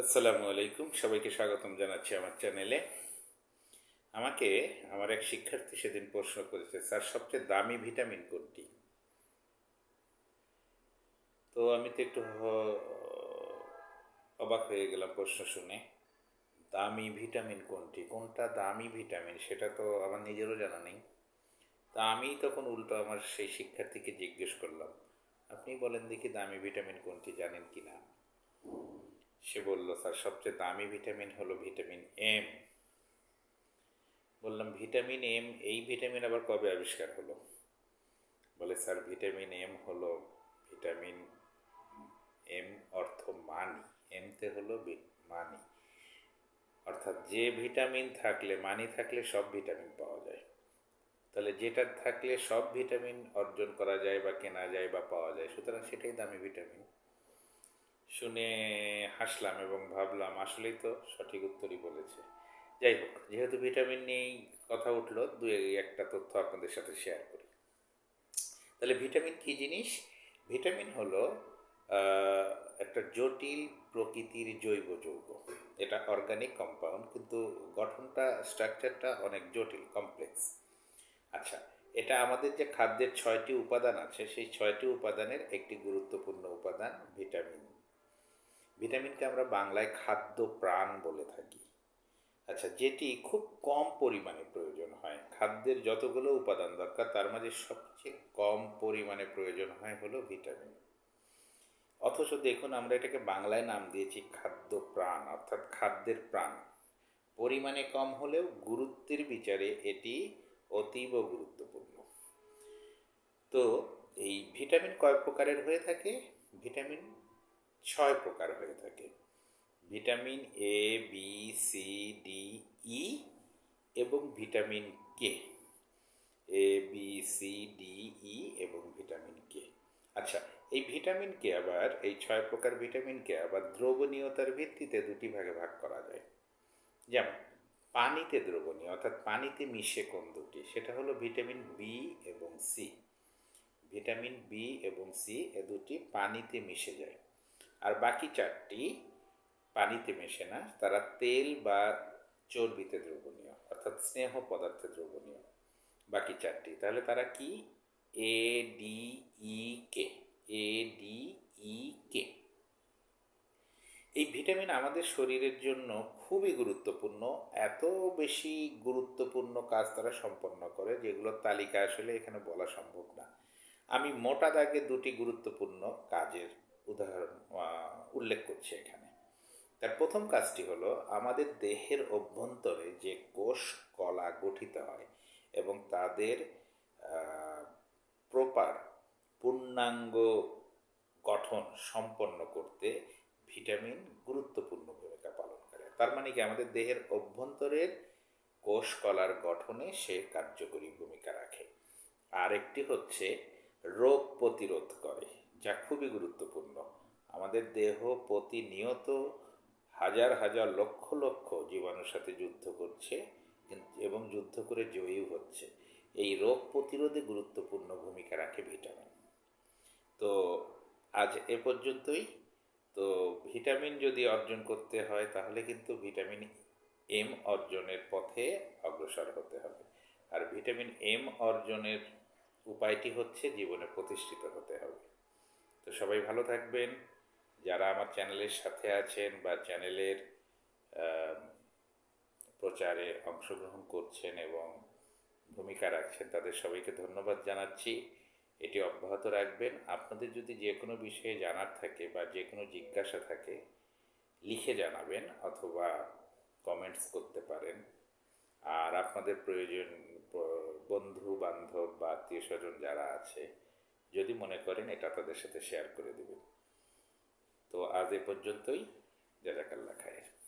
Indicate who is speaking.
Speaker 1: আসসালামু আলাইকুম। সবাইকে স্বাগতম জানাচ্ছি আমার চ্যানেলে। আমাকে আমার এক শিক্ষার্থী সেদিন প্রশ্ন করেছে, স্যার, সবচেয়ে দামি ভিটামিন কোনটি? তো আমি তো একটু অবাক হয়ে গেলাম প্রশ্ন শুনে। দামি ভিটামিন কোনটি? কোনটা দামি ভিটামিন? সেটা তো আমার নিজেরও জানা নেই। তা আমি তখন উল্টো আমার সেই শিক্ষার্থীকে জিজ্ঞেস করলাম, আপনি বলেন দেখি দামি ভিটামিন কোনটি জানেন কি না সে বলল, স্যার, সবচেয়ে দামি ভিটামিন হলো ভিটামিন এম। বললাম, ভিটামিন এম, এই ভিটামিন আবার কবে আবিষ্কার হলো? বলে, স্যার, ভিটামিন এম হলো, ভিটামিন এম অর্থ মানি। এমতে হলো মানি। অর্থাৎ যে ভিটামিন থাকলে, মানি থাকলে সব ভিটামিন পাওয়া যায়। তাহলে যেটা থাকলে সব ভিটামিন অর্জন করা যায় বা কেনা যায় বা পাওয়া যায়, সুতরাং সেটাই দামি ভিটামিন। শুনে হাসলাম এবং ভাবলাম আসলেই তো সঠিক উত্তরই বলেছে। যাই হোক, যেহেতু ভিটামিন নিয়েই কথা উঠল দু একটা তথ্য আপনাদের সাথে শেয়ার করি। তাহলে ভিটামিন কি জিনিস? ভিটামিন হলো একটা জটিল প্রকৃতির জৈব যৌগ। এটা অর্গানিক কম্পাউন্ড কিন্তু গঠনটা স্ট্রাকচারটা অনেক জটিল কমপ্লেক্স আচ্ছা এটা আমাদের যে খাদ্যের ছয়টি উপাদান আছে, সেই ছয়টি উপাদানের একটি গুরুত্বপূর্ণ উপাদান ভিটামিন ভিটামিনকে আমরা বাংলায় খাদ্য প্রাণ বলে থাকি। আচ্ছা যেটি খুব কম পরিমাণে প্রয়োজন হয়। খাদ্যের যতগুলো উপাদান দরকার, তার মাঝে সবচেয়ে কম পরিমাণে প্রয়োজন হয় হলো ভিটামিন। অথচ দেখুন, আমরা এটাকে বাংলায় নাম দিয়েছি খাদ্য প্রাণ, অর্থাৎ খাদ্যের প্রাণ। পরিমাণে কম হলেও গুরুত্বের বিচারে এটি অতীব গুরুত্বপূর্ণ। তো এই ভিটামিন কয় প্রকারের হয়ে থাকে? ভিটামিন ছয় প্রকার হয়ে থাকে। Vitamin A B C D E এবং vitamin K A B C D E এবং ভিটামিন কে আচ্ছা এই ভিটামিন কে আবার, এই ছয় প্রকার ভিটামিনকে আবার দ্রবণীয়তার ভিত্তিতে দুটি ভাগে ভাগ করা যায়। যেমন, পানিতে দ্রবণীয়, অর্থাৎ পানিতে মিশে কোন দুটি? সেটা হলো ভিটামিন বি এবং সি ভিটামিন বি এবং সি এ দুটি পানিতে মিশে যায়। আর বাকি চারটি পানিতে মেশে না, তারা তেল বা চর্বিতে দ্রবণীয়, অর্থাৎ স্নেহ পদার্থে দ্রবণীয়। বাকি চারটি, তাহলে তারা কি? A D E K A D E কে এই ভিটামিন আমাদের শরীরের জন্য খুবই গুরুত্বপূর্ণ, এত বেশি গুরুত্বপূর্ণ কাজ তারা সম্পন্ন করে, যেগুলোর তালিকা আসলে এখানে বলা সম্ভব না। আমি মোটা দাগে দুটি গুরুত্বপূর্ণ কাজের উদাহরণ উল্লেখ করছি এখানে। তার প্রথম কাজটি হলো আমাদের দেহের অভ্যন্তরে যে কোষ, কলা গঠিত হয় এবং তাদের প্রপার পূর্ণাঙ্গ গঠন সম্পন্ন করতে ভিটামিন গুরুত্বপূর্ণ ভূমিকা পালন করে। তার মানে কি? আমাদের দেহের অভ্যন্তরের কোষ, কলার গঠনে সে কার্যকরী ভূমিকা রাখে। আর একটি হচ্ছে রোগ প্রতিরোধ করে। যা খুবই গুরুত্বপূর্ণ। আমাদের দেহ প্রতিনিয়ত হাজার হাজার লক্ষ লক্ষ জীবাণুর সাথে যুদ্ধ করছে এবং যুদ্ধ করে জয়ীও হচ্ছে। এই রোগ প্রতিরোধে গুরুত্বপূর্ণ ভূমিকা রাখে ভিটামিন। তো আজ এ পর্যন্তই। তো ভিটামিন যদি অর্জন করতে হয়, তাহলে কিন্তু ভিটামিন এম অর্জনের পথে অগ্রসর হতে হবে। আর ভিটামিন এম অর্জনের উপায়টি হচ্ছে জীবনে প্রতিষ্ঠিত হতে তো সবাই ভালো থাকবেন। যারা আমার চ্যানেলের সাথে আছেন বা চ্যানেলের প্রচারে অংশগ্রহণ করছেন এবং ভূমিকা রাখছেন, তাদের সবাইকে ধন্যবাদ জানাচ্ছি। এটি অব্যাহত রাখবেন। আপনাদের যদি যে কোনো বিষয়ে জানার থাকে বা যে কোনো জিজ্ঞাসা থাকে, লিখে জানাবেন অথবা কমেন্টস করতে পারেন। আর আপনাদের প্রয়োজন বন্ধু, বান্ধব বা আত্মীয় স্বজন যারা আছে যদি মনে করেন, এটা তাদের সাথে শেয়ার করে দেবেন। তো আজ এ পর্যন্তই। জাজাকাল্লা খায়ের।